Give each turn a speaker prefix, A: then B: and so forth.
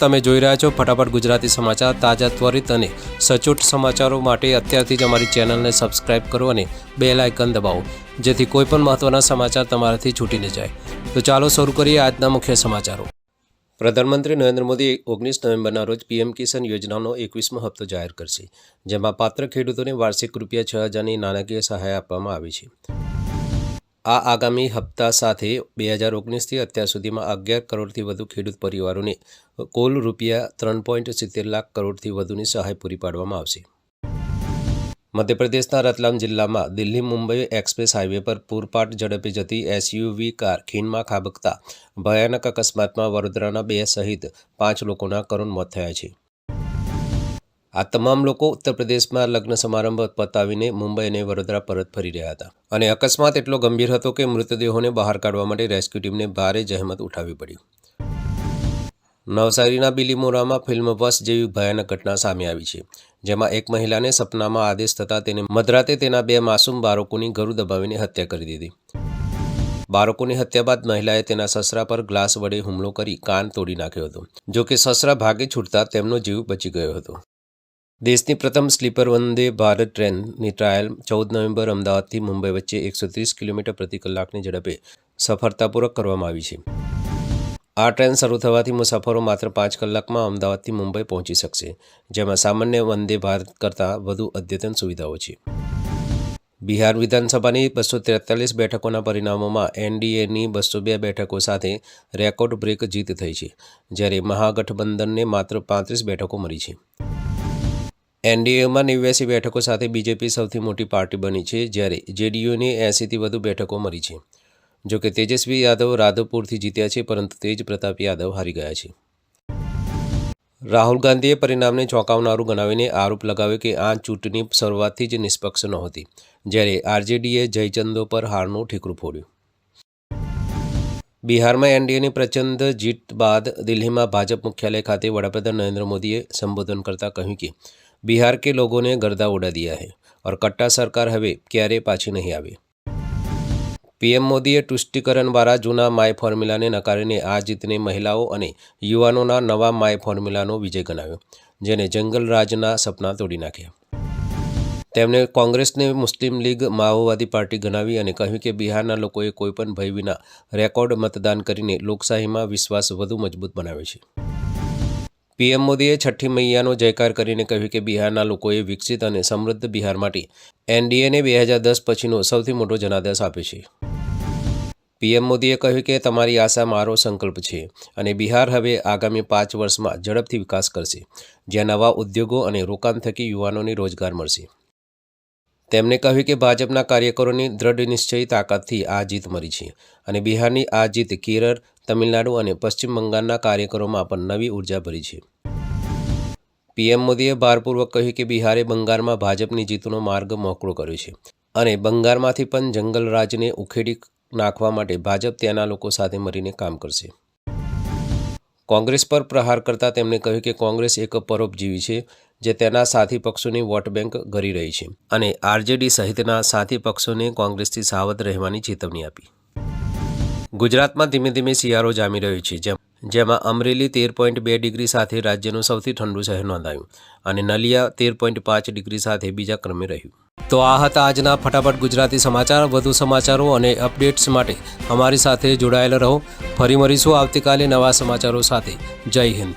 A: તમે જોઈ રહ્યા છો ફટાફટ ગુજરાતી સમાચાર તાજા ત્વરિત અને સચોટ સમાચારો માટે અત્યારથી જ અમારી ચેનલને સબસ્ક્રાઇબ કરો અને બે લાયકન દબાવો, જેથી કોઈપણ મહત્ત્વના સમાચાર તમારાથી છૂટી ન જાય. તો ચાલો શરૂ કરીએ આજના મુખ્ય સમાચારો. પ્રધાનમંત્રી નરેન્દ્ર મોદી ઓગણીસ નવેમ્બરના રોજ પીએમ કિસાન યોજનાનો એકવીસમો હપ્તો જાહેર કરશે, જેમાં પાત્ર ખેડૂતોને વાર્ષિક રૂપિયા છ હજારની નાણાકીય સહાય આપવામાં આવી છે. આ આગામી હપ્તા સાથે બે હજાર ઓગણીસથી અત્યાર સુધીમાં અગિયાર કરોડથી વધુ ખેડૂત પરિવારોને કુલ રૂપિયા ત્રણ પોઈન્ટ સિત્તેર લાખ કરોડથી વધુની સહાય પૂરી પાડવામાં આવશે. મધ્યપ્રદેશના રતલામ જિલ્લામાં દિલ્હી મુંબઈ એક્સપ્રેસ હાઈવે પર પૂરપાટ ઝડપે જતી એસયુવી કાર ખીણમાં ખાબકતા ભયાનક અકસ્માતમાં વડોદરાના બે સહિત પાંચ લોકોના કરુણ મોત થયા છે. આ તમામ લોકો ઉત્તર પ્રદેશમાં લગ્ન સમારંભ પતાવીને મુંબઈ અને વડોદરા પરત ફરી રહ્યા હતા. અને અકસ્માત એટલો ગંભીર હતો કે મૃતદેહોને બહાર કાઢવા માટે રેસ્ક્યુ ટીમને ભારે જહેમત ઉઠાવવી પડી નવસારીના બિલીમોરામાં ફિલ્મ બસ જેવી ભયાનક ઘટના સામે આવી છે, જેમાં એક મહિલાને સપનામાં આદેશ થતાં તેને મધરાતે તેના બે માસૂમ બાળકોની ગરુ દબાવીને હત્યા કરી દીધી. બાળકોની હત્યા બાદ મહિલાએ તેના સસરા પર ગ્લાસ વડે હુમલો કરી કાન તોડી નાખ્યો હતો જો કે સસરા ભાગે છૂટતા તેમનો જીવ બચી ગયો હતો. દેશની પ્રથમ સ્લીપર વંદે ભારત ટ્રેનની ટ્રાયલ ચૌદ નવેમ્બર અમદાવાદથી મુંબઈ વચ્ચે એકસો ત્રીસ કિલોમીટર પ્રતિ કલાકની ઝડપે સફળતાપૂર્વક કરવામાં આવી છે. આ ટ્રેન શરૂ થવાથી મુસાફરો માત્ર પાંચ કલાકમાં અમદાવાદથી મુંબઈ પહોંચી શકશે, જેમાં સામાન્ય વંદે ભારત કરતાં વધુ અદ્યતન સુવિધાઓ છે. બિહાર વિધાનસભાની બસો તેતાલીસ બેઠકોના પરિણામોમાં એનડીએની બસો બે બેઠકો સાથે રેકોર્ડ બ્રેક જીત થઈ છે, જ્યારે મહાગઠબંધનને માત્ર પાંત્રીસ બેઠકો મળી છે. એનડીએમાં નેવ્યાસી બેઠકો સાથે બીજેપી સૌથી મોટી પાર્ટી બની છે જ્યારે જેડીયુને એંસીથી વધુ બેઠકો મળી છે. જો કે તેજસ્વી યાદવ રાધવપુરથી જીત્યા છે, પરંતુ તેજ પ્રતાપ યાદવ હારી ગયા છે. રાહુલ ગાંધીએ પરિણામને ચોંકાવનારું ગણાવીને આરોપ લગાવ્યો કે આ ચૂંટણી શરૂઆતથી જ નિષ્પક્ષ નહોતી, જ્યારે આરજેડીએ જયચંદો પર હારનું ઠીકરું ફોડ્યું. બિહારમાં એનડીએની પ્રચંડ જીત બાદ દિલ્હીમાં ભાજપ મુખ્યાલય ખાતે વડાપ્રધાન નરેન્દ્ર મોદીએ સંબોધન કરતા કહ્યું કે બિહાર કે લોગોને ગરદા ઉડા દિયા है और कट्टा सरकार હવે ક્યારે પાછી નહીં આવે પીએમ મોદીએ તુષ્ટિકરણવાળા જૂના માય ફોર્મ્યુલાને નકારીને આ જીતને મહિલાઓ અને યુવાનોના નવા માય ફોર્મ્યુલાનો વિજય ગણાવ્યો જેને જંગલ રાજના સપના તોડી નાખ્યા તેમણે કોંગ્રેસને મુસ્લિમ લીગ માઓવાદી પાર્ટી ગણાવી અને કહ્યું કે બિહારના લોકોએ કોઈપણ ભય વિના રેકોર્ડ મતદાન કરીને લોકશાહીમાં વિશ્વાસ વધુ મજબૂત બનાવ્યો છે પીએમ મોદીએ છઠ્ઠી મૈયાનો જયકાર કરીને કહ્યું કે બિહારના લોકોએ વિકસિત અને સમૃદ્ધ બિહાર માટે એનડીએને બે હજાર દસ પછીનો સૌથી મોટો જનાદેશ આપ્યો છે. પીએમ મોદીએ કહ્યું કે તમારી આશા મારો સંકલ્પ છે અને બિહાર હવે આગામી પાંચ વર્ષમાં ઝડપથી વિકાસ કરશે, જ્યાં નવા ઉદ્યોગો અને રોકાણ થકી યુવાનોને રોજગાર મળશે. તેમણે કહ્યું કે ભાજપના કાર્યકરોની દ્રઢ નિશ્ચયી તાકાતથી આ જીત મળી છે અને બિહારની આ જીત કેરળ, તમિલનાડુ અને પશ્ચિમ બંગાળના કાર્યકરોમાં પણ નવી ઊર્જા ભરી છે. પીએમ મોદીએ ભારપૂર્વક કહ્યું કે બિહારે બંગાળમાં ભાજપની જીતનો માર્ગ મોકળો કર્યો છે અને બંગાળમાંથી પણ જંગલ રાજને ઉખેડી નાખવા માટે ભાજપ ત્યાંના લોકો સાથે મળીને કામ કરશે. કોંગ્રેસ પર પ્રહાર કરતા તેમણે કહ્યું કે કોંગ્રેસ એક પરોપજીવી છે, જે તેના સાથી પક્ષોની વોટ બેંક ગરી રહી છે અને આરજેડી સહિતના સાથી પક્ષોને કોંગ્રેસથી સાવધ રહેવાની ચેતવણી આપી. ગુજરાતમાં ધીમે ધીમે શિયાળો જામી રહ્યો છે, જેમ જેમાં અમરેલી તેર પોઈન્ટ બે ડિગ્રી સાથે રાજ્યનું સૌથી ઠંડુ શહેર નોંધાયું અને નલિયા તેર પોઈન્ટ પાંચ ડિગ્રી સાથે બીજા ક્રમે રહ્યું. તો આ હતા આજના ફટાફટ ગુજરાતી સમાચાર. વધુ સમાચારો અને અપડેટ્સ માટે અમારી સાથે જોડાયેલા રહો. ફરી મળીશું આવતીકાલે નવા સમાચારો સાથે. જય હિન્દ.